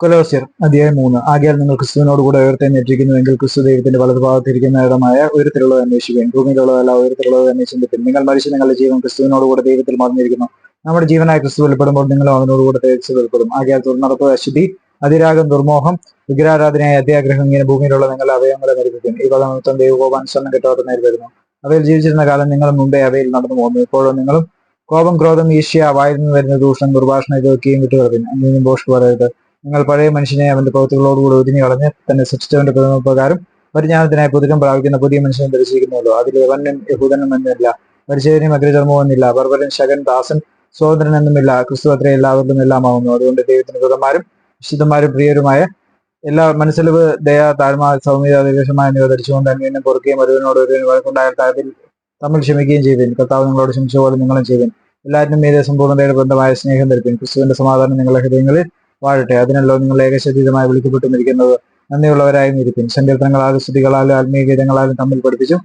കൊലോസ്യർ അധ്യായം മൂന്ന്. ആകയാൽ നിങ്ങൾ ക്രിസ്തുവിനോട് കൂടെ ഉയർത്തെ ഉയർത്തെന്നിട്ടിരിക്കുന്നുവെങ്കിൽ ക്രിസ്തു ദൈവത്തിന്റെ വലതുഭാഗത്തിരിക്കുന്ന ഇടമായ ഉയരത്തിലുള്ളത് അന്വേഷിക്കുകയും ഭൂമിയിലുള്ളതല്ല ഉയരത്തിലുള്ളത് ചിന്തിക്കും നിങ്ങൾ മരിച്ച നിങ്ങളുടെ ജീവൻ ക്രിസ്തുവിനോട് കൂടെ ദൈവത്തിൽ മറന്നിരിക്കുന്നു നമ്മുടെ ജീവനായ ക്രിസ്തു വെളിപ്പെടുമ്പോൾ നിങ്ങൾ അവനോട് കൂടെ തേച്ച് വെളിപ്പെടും. ആകയാൽ തുറന്നടപ്പ് അശുദ്ധി അതിരാഗം ദുർമോഹം വിഗ്രഹാരാധനയായ അത്യാഗ്രഹം ഇങ്ങനെ ഭൂമിയിലുള്ള നിങ്ങൾ അവയവങ്ങളെ മരിപ്പിക്കും. ഈ പദാർത്ഥം ദൈവകോപാൻ സ്വർണം കെട്ടോട്ട് നേരിടുന്നു അവയിൽ ജീവിച്ചിരുന്ന കാലം നിങ്ങൾ മുമ്പേ അവയിൽ നടന്നു പോകുന്നു. ഇപ്പോഴും നിങ്ങളും കോപം ക്രോധം ഈഷ്യ വായിൽ നിന്ന് വരുന്ന ദൂഷണം ദുർഭാഷണം ഇതൊക്കെയും വിട്ടുകളഞ്ഞു അന്യനും ബോഷ് പറയരുത്. നിങ്ങൾ പഴയ മനുഷ്യനെ അവന്റെ പ്രവൃത്തികളോടുകൂടി ഒതുങ്ങി കളഞ്ഞ് തന്നെ സൃഷ്ടിച്ചവന്റെ പ്രകാരം പരിജ്ഞാനത്തിനായി പുതുക്കം പ്രാപിക്കുന്ന പുതിയ മനുഷ്യനെ ദർശിക്കുന്നുള്ളൂ അതിൽ യവനും യഹൂദനും എന്നില്ല പരിശീലനം അഗ്രചർമ്മവും എന്നില്ല ബർബരൻ ശകൻ ദാസൻ സ്വതന്ത്രൻ എന്നുമില്ല. ക്രിസ്തു അത്ര എല്ലാവരിലും എല്ലാമാവുന്നു. അതുകൊണ്ട് ദൈവത്തിന് കൃതന്മാരും വിശുദ്ധന്മാരും പ്രിയരുമായ എല്ലാ മനസ്സിലവ് ദയ താഴ്മ സൗമ്യത ദീർഘമായ എന്നിവ ധരിച്ചുകൊണ്ട് അന്യോന്യം പൊറുക്കുകയും ഒരുവനോട് ഒരു വഴക്കുണ്ടായ കാര്യത്തിൽ തമ്മിൽ ക്ഷമിക്കുകയും ചെയ്തേൻ. കർത്താവ് നിങ്ങളോട് ക്ഷമിച്ച പോലെ നിങ്ങളും ചെയ്തേൻ. എല്ലാവരും മീതെ സമ്പൂർണതയുടെ ബന്ധമായ സ്നേഹം ധരിപ്പിൻ. ക്രിസ്തുവിന്റെ സമാധാനം നിങ്ങളുടെ ഹൃദയങ്ങളിൽ വാഴട്ടെ. അതിനല്ലോ നിങ്ങൾ ഏകശരീരമായി വിളിക്കപ്പെട്ടുമിരിക്കുന്നത്. നന്ദിയുള്ളവരായി ഇരിക്കും സങ്കീർത്തനങ്ങളാലും സ്തുതികളാലും ആത്മീയ ഗീതങ്ങളാലും തമ്മിൽ പഠിപ്പിച്ചും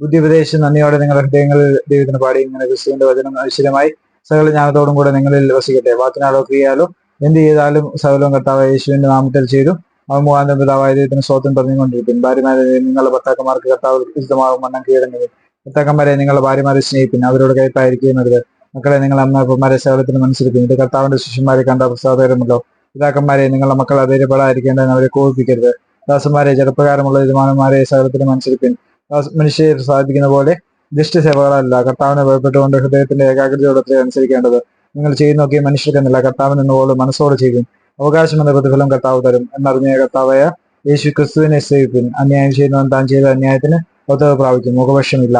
ബുദ്ധി ഉപദേശിച്ച് നന്ദിയോടെ നിങ്ങളുടെ ഹൃദയങ്ങളിൽ ദൈവത്തിന് പാടി ഇങ്ങനെ ക്രിസ്തുവിന്റെ വചനം ഐശ്വര്യമായി സകല ജ്ഞാനത്തോടും കൂടെ നിങ്ങളിൽ വസിക്കട്ടെ. വാക്കിനാലോ ക്രിയാലോ എന്ത് ചെയ്താലും സകലവും കർത്താവ് യേശുവിന്റെ നാമത്തിൽ ചെയ്തു. അവൻ മുഖാന്തരം പിതാവായ ദൈവത്തിന് സ്വത്വം പറഞ്ഞുകൊണ്ടിരിക്കും ഭാര്യമാരെ നിങ്ങളുടെ ഭർത്താക്കന്മാർക്ക് കർത്താവ് ഉചിതമാകും മണ്ണം കീഴടങ്ങുകയും ഭർത്താക്കന്മാരെ നിങ്ങളുടെ ഭാര്യമാരെ സ്നേഹിപ്പിൻ. അവരോട് കൈപ്പായിരിക്കുകയും മക്കളെ നിങ്ങൾ അമ്മമാരെ ശകലത്തിന് മനസ്സിലാക്കും കർത്താവിന്റെ ശിഷ്യന്മാരെ കണ്ട പ്രസാദകരമല്ലോ. പിതാക്കന്മാരെ നിങ്ങളുടെ മക്കൾ അധൈര്യപ്പെടാതിരിക്കേണ്ടതെന്ന് അവരെ കോപിപ്പിക്കരുത്. ദാസന്മാരെ ചെറുപ്പകാരമുള്ള യജമാനന്മാരെ സകലത്തിന് മനസ്സിലാക്കി മനുഷ്യരെ സാധിക്കുന്ന പോലെ ദുഷ്ട സേവകളല്ല കർത്താവിനെ ഭയപ്പെട്ടുകൊണ്ട് ഹൃദയത്തിന്റെ ഏകാഗ്രതയോടെ അനുസരിക്കേണ്ടത്. നിങ്ങൾ ചെയ്യുന്നൊക്കെ മനുഷ്യർക്കെന്നില്ല. കർത്താവിന് എന്നപോലെ മനസ്സോടെ ചെയ്യും അവകാശം എന്ന പ്രതിഫലം കർത്താവ് തരും. എന്നറിഞ്ഞ കർത്താവായ യേശു ക്രിസ്തുവിനെ സേവിപ്പിൻ. അന്യായം ചെയ്യുന്നവൻ താൻ ചെയ്ത അന്യായത്തിന് ഒത്തവ് പ്രാപിക്കും. മുഖപക്ഷമില്ല.